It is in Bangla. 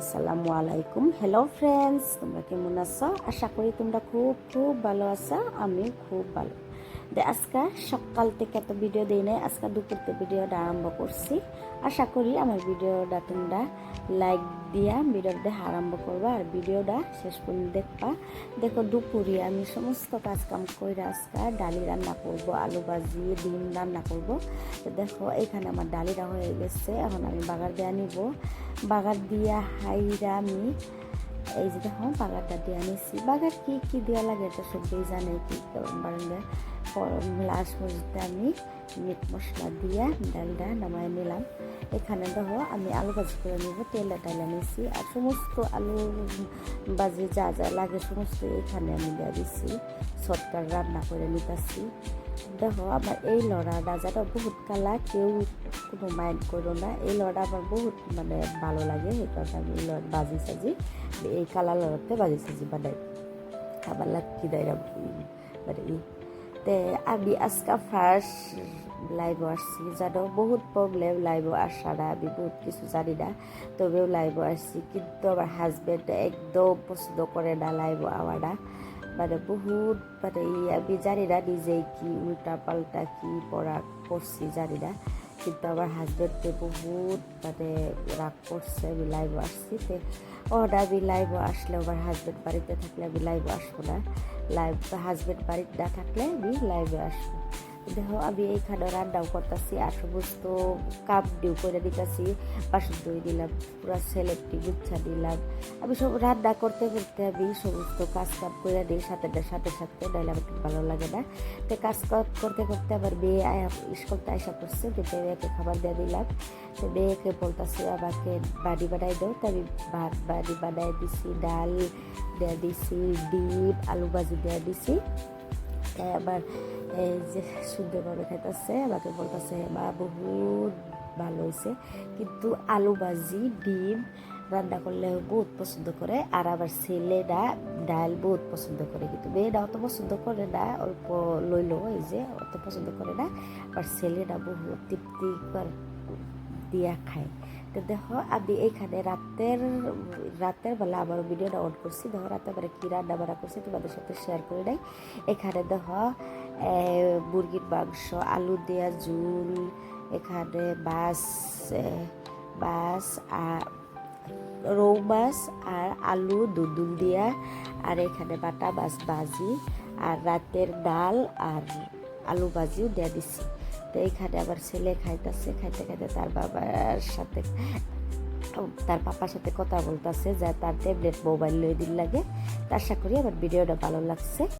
আসসালামু আলাইকুম। হ্যালো ফ্রেন্ডস তোমরা কেমন আছো? আশা করি তোমরা খুব খুব ভালো আছো আমি খুব ভালো। আজকে সকাল থেকে তো ভিডিও দিই নাই, আজকে দুপুরতে ভিডিওটা আরম্ভ করছি। আশা করি আমার ভিডিওটা তোমরা লাইক দিয়া ভিডিওটা আরম্ভ করবা আর ভিডিওটা শেষ পর্যন্ত দেখবা। দেখো দুপুরে আমি সমস্ত কাজ কাম করে আজকে ডালি রান্না করব, আলু ভাজি, ডিম রান্না করব। দেখো, এখানে আমার ডালিটা হয়ে গেছে, এখন আমি বাগার দিয়ে নিব বাগার দিয়া হাইরা আমি এই যে দেখো, বাগারটা দিয়ে আনিছি। বাগার কি কি দেওয়া লাগে এটা সবাই জানে, কি বারান্দা লাস্ট পর্যন্ত আমি মিট মশলা দিয়ে ডালটা নামায় নিলাম। এখানে দেখো আমি আলু ভাজি করে নিব, তেলে টাইলা নিছি আর সমস্ত আলু ভাজি যা যা লাগে সমস্ত এখানে আমি দিয়ে দিচ্ছি সৎকার রান্না করে নিতেছি। দেখো আমার এই লড়া রাজাটা বহুত কালা, কেউ কোনো মাইন্ড করো না। এই লড়া আমার বহুত মানে ভালো লাগে কারণে আমি লড় বাজি সাজি, এই কালা লড়াতে বাজি সাজি বানাই। আবার লাক্কি দেয় মানে তে আমি আজকা ফার্স্ট লাইভ আসছি, জানো, বহুত প্রবলেম লাইভ আসাটা আমি বহুত কিছু জানি না, তবেও লাইভ আসছি, কিন্তু আমার হাজব্যান্ড একদম পছন্দ করে না লাইভ আওয়াটা মানে বহুত মানে আমি জানি না নিজেই কি উল্টা পাল্টা কি পড়া করছি, জানি না। কিন্তু আমার হাজব্যান্ডে বহুত মানে রাগ করছে, আমি লাইভ আসছি তে। ওটা আমি লাইভ আসলে আমার হাজব্যান্ড বাড়িতে থাকলে আমি লাইভ আসব না। লাইভ হাজব্যান্ড বাড়িতে না থাকলে আমি লাইভে আসব। দেখো আমি এইখানে রান্নাও করতেছি আর সমস্ত কাপ ডিউ করে দিতেছি। বাসন ধুয়ে দিলাম, পুরো সেলেক্টি গুচ্ছা দিলাম। আমি সব রান্না করতে করতে আমি সমস্ত কাজ কাম করে দিই সাথে সাথে সাথে নাহলে আমার ভালো লাগে না। তো কাজ করতে করতে আমার মেয়ে স্কুলতে আসা করছে যে মেয়েকে খাবার দিয়ে দিলাম। তো মেয়েকে বলতেছে, আমাকে বাড়ি বানাই দাও। তো আমি ভাত, বাড়ি বানাই দিছি, ডাল দেওয়া দিছি, ডিম, আলু ভাজি দেওয়া দিছি। তাই আবার এই যে সুন্দরভাবে খাইতেছে, আমাকে বলতেছে, মা, বহুত ভালো হয়েছে কিন্তু আলু ভাজি, ডিম রান্না করলে বহুত পছন্দ করে, আর আবার ছেলেরা ডাল বহুত পছন্দ করে। কিন্তু মেয়েরা অত পছন্দ করে না, অল্প লইল, এই যে অত পছন্দ করে না। আর ছেলেরা বহুত তৃপ্তি দিয়া খায়। তো দেখো, আমি এইখানে রাতের রাতের বেলা আমার ভিডিওটা অন করছি। দেখো রাতে মানে কী রান্না বান্না করছি তোমাদের সাথে শেয়ার করে নাই এখানে দেখো মুরগির মাংস, আলু দেওয়া ঝুল, এখানে মাছ মাছ আর রৌ মাছ আর আলু দুদুল দিয়া, আর এখানে বাটা মাছ ভাজি, আর রাতের ডাল আর আলু ভাজিও দিয়ে দিছি। তো এইখানে আবার ছেলে খাইতেছে, খাইতে খাইতে তার বাবার সাথে তার পাপার সাথে কথা বলতেছে, যা তার ট্যাবলেট মোবাইল লই দিন লাগে। তো আশা করি আমার ভিডিওটা ভালো লাগছে।